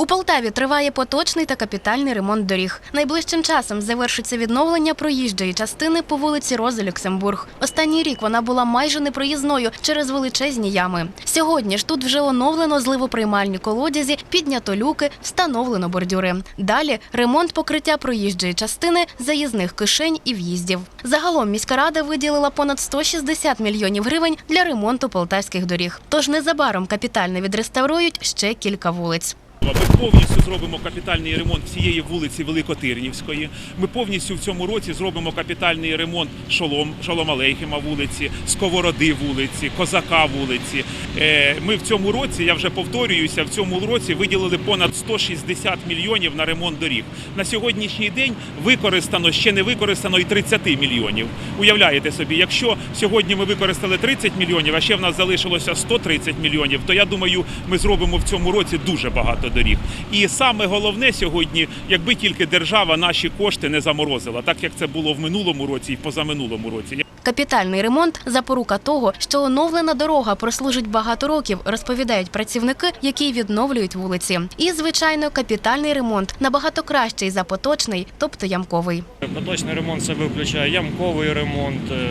У Полтаві триває поточний та капітальний ремонт доріг. Найближчим часом завершиться відновлення проїжджої частини по вулиці Рози Люксембург. Останній рік вона була майже непроїзною через величезні ями. Сьогодні ж тут вже оновлено зливоприймальні колодязі, піднято люки, встановлено бордюри. Далі ремонт покриття проїжджої частини, заїзних кишень і в'їздів. Загалом міська рада виділила понад 160 мільйонів гривень для ремонту полтавських доріг. Тож незабаром капітально відреставрують ще кілька вулиць. Ми повністю зробимо капітальний ремонт всієї вулиці Великотирнівської. Ми повністю в цьому році зробимо капітальний ремонт Шолом, Шолом Алейхема вулиці, Сковороди вулиці, Козака вулиці. Е, Ми в цьому році, я вже повторююся, в цьому році виділили понад 160 мільйонів на ремонт доріг. На сьогоднішній день використано ще не використано і 30 мільйонів. Уявляєте собі, якщо сьогодні ми використали 30 мільйонів, а ще в нас залишилося 130 мільйонів, то я думаю, ми зробимо в цьому році дуже багато доріг. І саме головне сьогодні, якби тільки держава наші кошти не заморозила, так як це було в минулому році і позаминулому році. Капітальний ремонт запорука того, що оновлена дорога прослужить багато років, розповідають працівники, які відновлюють вулиці. І, звичайно, капітальний ремонт набагато кращий за поточний, тобто ямковий. Поточний ремонт себе включає ямковий ремонт, е,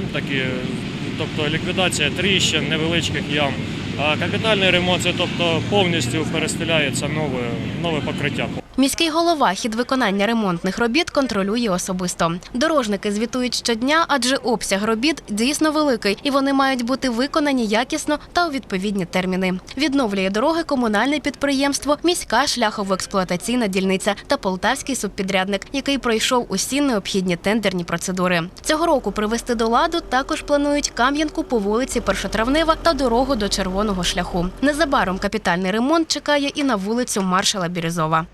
ну, такі, тобто ліквідація тріщин, невеличких ям. А капітальний ремонт це тобто повністю перестеляється нове, нове покриття. Міський голова хід виконання ремонтних робіт контролює особисто. Дорожники звітують щодня, адже обсяг робіт дійсно великий, і вони мають бути виконані якісно та у відповідні терміни. Відновлює дороги комунальне підприємство, міська шляхово-експлуатаційна дільниця та полтавський субпідрядник, який пройшов усі необхідні тендерні процедури. Цього року привести до ладу також планують Кам'янку по вулиці Першотравнева та дорогу до червоного шляху. Незабаром капітальний ремонт чекає і на вулицю Маршала Бірюзова.